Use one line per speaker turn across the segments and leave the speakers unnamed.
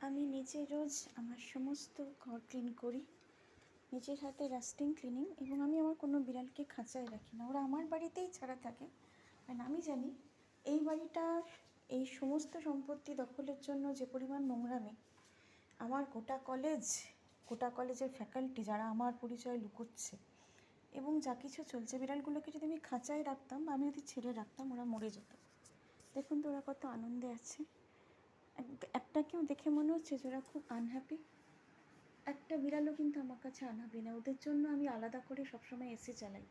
আমি নিজে রোজ আমার সমস্ত ঘর ক্লিন করি। নিজের হাতে রাস্টিং ক্লিনিং এবং আমি আমার কোনো বিড়ালকে খাঁচায় রাখি না। ওরা আমার বাড়িতেই ছাড়া থাকে। কারণ আমি জানি এই বাড়িটার এই সমস্ত সম্পত্তি দখলের জন্য যে পরিমাণ নোংরামি আমার গোটা কলেজ গোটা কলেজের ফ্যাকাল্টি যারা আমার পরিচয় লুকোচ্ছে এবং যা কিছু চলছে, বিড়ালগুলোকে যদি আমি খাঁচায় রাখতাম বা আমি যদি ছেড়ে রাখতাম, ওরা মরে যেত। দেখুন তো ওরা কত আনন্দে আছে। এক- দেখে মনে হচ্ছে যে ওরা খুব আনহ্যাপি একটা বিড়ালও কিন্তু আমার কাছে আনহ্যাপি না। ওদের জন্য আমি আলাদা করে সবসময় এসি চালাই।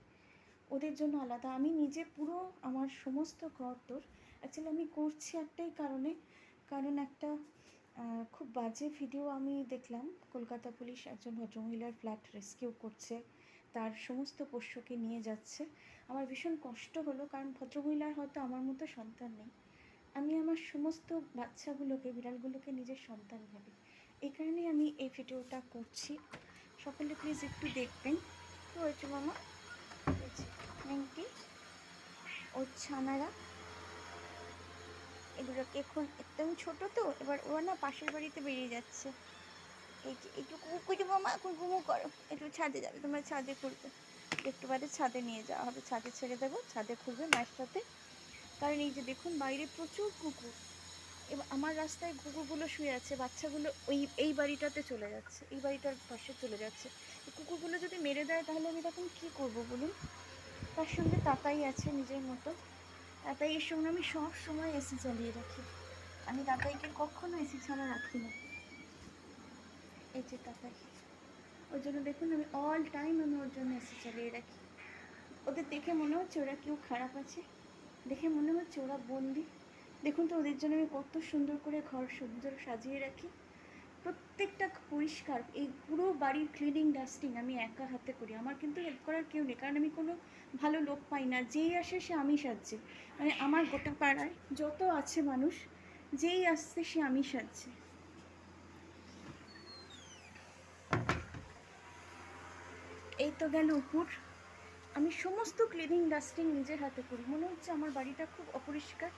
ওদের জন্য আলাদা। আমি নিজে পুরো আমার সমস্ত ঘর তোর। অ্যাকচুয়ালি আমি করছি একটাই কারণে। কারণ একটা খুব বাজে ভিডিও আমি দেখলাম। কলকাতা পুলিশ একজন ভদ্রমহিলার ফ্ল্যাট রেস্কিউ করছে। তার সমস্ত পোষ্যকে নিয়ে যাচ্ছে। আমার ভীষণ কষ্ট হলো। কারণ ভদ্রমহিলার হয়তো আমার মতো সন্তান নেই। আমি আমার সমস্ত বাচ্চাগুলোকে, বিড়ালগুলোকে নিজের সন্তান ভাবি। এই কারণেই আমি এই ভিডিওটা করছি। সকলে প্লিজ একটু দেখবেন। কি হয়েছে মামা? নেংটি ওর ছানারা, এগুলোকে এখন একদম ছোট তো, এবার ওরা না পাশের বাড়িতে বেরিয়ে যাচ্ছে। এই যে একটু কুকুর মামা, এখন ঘুমো করো। একটু ছাদে যাবে, তোমার ছাদে খুলবে একটু বাদে ছাদে নিয়ে যাওয়া হবে, ছাদে ছেড়ে দেবো, ছাদে খুলবে মায়ের সাথে। কারণ এই যে দেখুন, বাইরে প্রচুর কুকুর। এবার আমার রাস্তায় কুকুরগুলো শুয়ে আছে, বাচ্চাগুলো ওই, এই বাড়িটাতে চলে যাচ্ছে, এই বাড়িটার পাশে চলে যাচ্ছে। কুকুরগুলো যদি মেরে দেয়, তাহলে আমি তখন কী করব বলুন? তার সঙ্গে তাতাই আছে নিজের মতো। তাতাই এর সঙ্গে আমি সব সময় এসি চালিয়ে রাখি। আমি তাতাইকে কখনো এসি ছাড়া রাখি না। এই যে তাতাই। ওর জন্য দেখুন, আমি অল টাইম আমি ওর জন্য এসি চালিয়ে রাখি। ওদের দেখে মনে হচ্ছে ওরা কেউ খারাপ আছে। দেখে মনে হচ্ছে ওরা বন্দি। দেখুন তো, ওদের জন্য আমি কত সুন্দর করে ঘর সুন্দর সাজিয়ে রাখি। প্রত্যেকটা পরিষ্কার, এই পুরো বাড়ির ক্লিনিং ডাস্টিং আমি একা হাতে করি। আমার কিন্তু হেল্প করার কেউ নেই, কারণ আমি কোনো ভালো লোক পাই না। যেই আসে সে আমি সাজছে। মানে আমার গোটা পাড়ায় যত আছে মানুষ, যেই আসছে সে আমি সাজছে। এই তো গেল উপর। আমি সমস্ত ক্লিনিং ডাস্টিং নিজের হাতে করি। মনে হচ্ছে আমার বাড়িটা খুব অপরিষ্কার।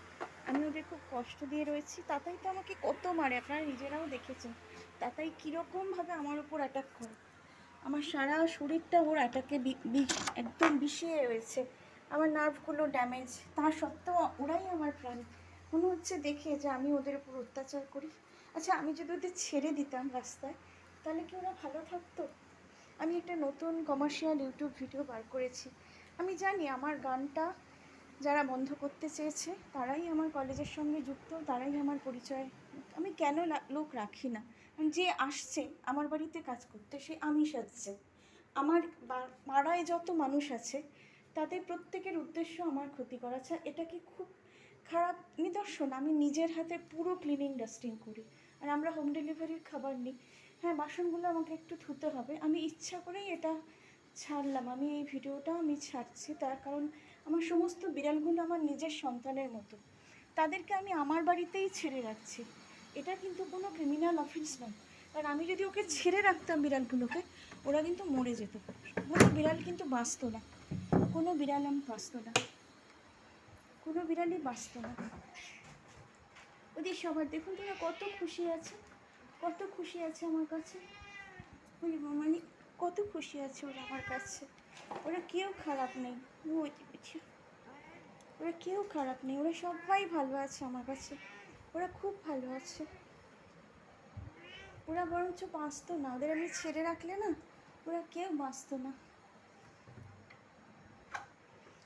আমি ওদের খুব কষ্ট দিয়ে রয়েছি। তাতাই তো আমাকে কত মারে, আপনারা নিজেরাও দেখেছেন। তাতাই কীরকমভাবে আমার উপর অ্যাটাক করে। আমার সারা শরীরটা ওর অ্যাটাকে একদম বিষিয়ে রয়েছে। আমার নার্ভগুলো ড্যামেজ তা সত্ত্বেও ওরাই আমার প্রাণ। মনে হচ্ছে দেখে যে আমি ওদের উপর অত্যাচার করি। আচ্ছা আমি যদি ওদের ছেড়ে দিতাম রাস্তায়, তাহলে কি ওরা ভালো থাকতো? আমি একটা নতুন কমার্শিয়াল ইউটিউব ভিডিও বার করেছি। আমি জানি আমার গানটা যারা বন্ধ করতে চেয়েছে, তারাই আমার কলেজের সঙ্গে যুক্ত, তারাই আমার পরিচয়। আমি কেন লোক রাখি না? যে আসছে, আমার বাড়িতে কাজ করতে, সে আমি সাজছে। আমার পাড়ায় যত মানুষ আছে, তাদের প্রত্যেকের উদ্দেশ্য আমার ক্ষতি করা। আচ্ছা এটা কি খুব খারাপ নিদর্শন? আমি নিজের হাতে পুরো ক্লিনিং ডাস্টিং করি। আর আমরা হোম ডেলিভারির খাবার নিই। হ্যাঁ বাসনগুলো আমাকে একটু ধুতে হবে। আমি ইচ্ছা করেই এটা ছাড়লাম। আমি এই ভিডিওটা আমি ছাড়ছি। তার কারণ আমার সমস্ত বিড়ালগুলো আমার নিজের সন্তানের মতো। তাদেরকে আমি আমার বাড়িতেই ছেড়ে রাখছি। এটা কিন্তু কোনো ক্রিমিনাল অফেন্স নয়। কারণ আমি যদি ওকে ছেড়ে রাখতাম বিড়ালগুলোকে, ওরা কিন্তু মরে যেত। কোনো বিড়াল কিন্তু বাঁচতো না। কোনো বিড়াল আমি বাঁচতো না। কোনো বিড়ালই বাঁচতো না। ওদের সবার দেখুন তোরা কত খুশি আছে। কত খুশি আছে আমার কাছে। ওই মানে কত খুশি আছে ওরা আমার কাছে। ওরা কেউ খারাপ নেই। ওরা কেউ খারাপ নেই। ওরা সবাই ভালো আছে আমার কাছে। ওরা খুব ভালো আছে। ওরা বরঞ্চ বাঁচতো না। ওদের আমি ছেড়ে রাখলে না, ওরা কেউ বাঁচতো না।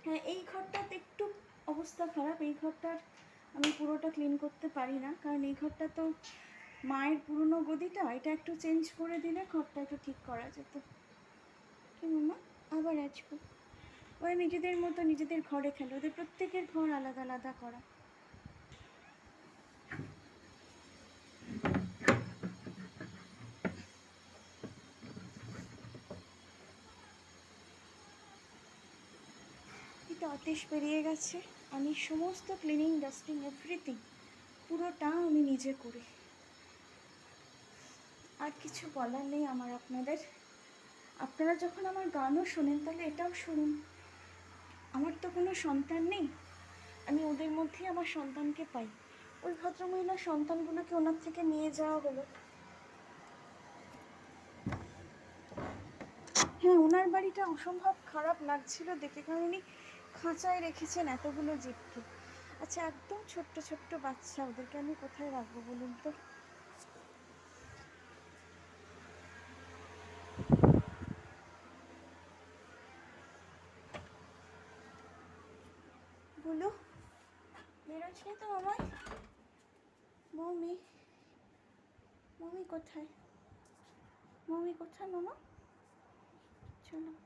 হ্যাঁ এই ঘরটাতে একটু অবস্থা খারাপ। এই ঘরটার আমি পুরোটা ক্লিন করতে পারি না। কারণ এই ঘরটা তো মায়ের পুরনো গদিটা, এটা একটু চেঞ্জ করে দিলে ঘরটা একটু ঠিক করা যেত। কি মামা আবার আসব ওরা নিজেদের মতো নিজেদের ঘরে খেলে। ওদের প্রত্যেকের ঘর আলাদা আলাদা করা। অতীশ বেরিয়ে গেছে। আমি সমস্ত ক্লিনিং ডাস্টিং এভরিথিং পুরোটা আমি নিজে করি। আর কিছু বলার নেই আমার আপনাদের। আপনারা যখন আমার গানও শোনেন, তাহলে এটাও শুনুন। আমার তো কোনো সন্তান নেই। আমি ওদের মধ্যেই আমার সন্তানকে পাই। ওই ভদ্রমহিলার সন্তানগুলোকে ওনার থেকে নিয়ে যাওয়া হলো। হ্যাঁ ওনার বাড়িটা অসম্ভব খারাপ লাগছিল দেখে, কারণ উনি খাঁচায় রেখেছেন এতগুলো জীবকে আচ্ছা একদম ছোট্ট ছোট্ট বাচ্চা, ওদেরকে আমি কোথায় রাখব বলুন তো বলো বেরোচ্ছে তো আমার। মমি মমি কোথায়? মমি কোথায় মামা? চলো।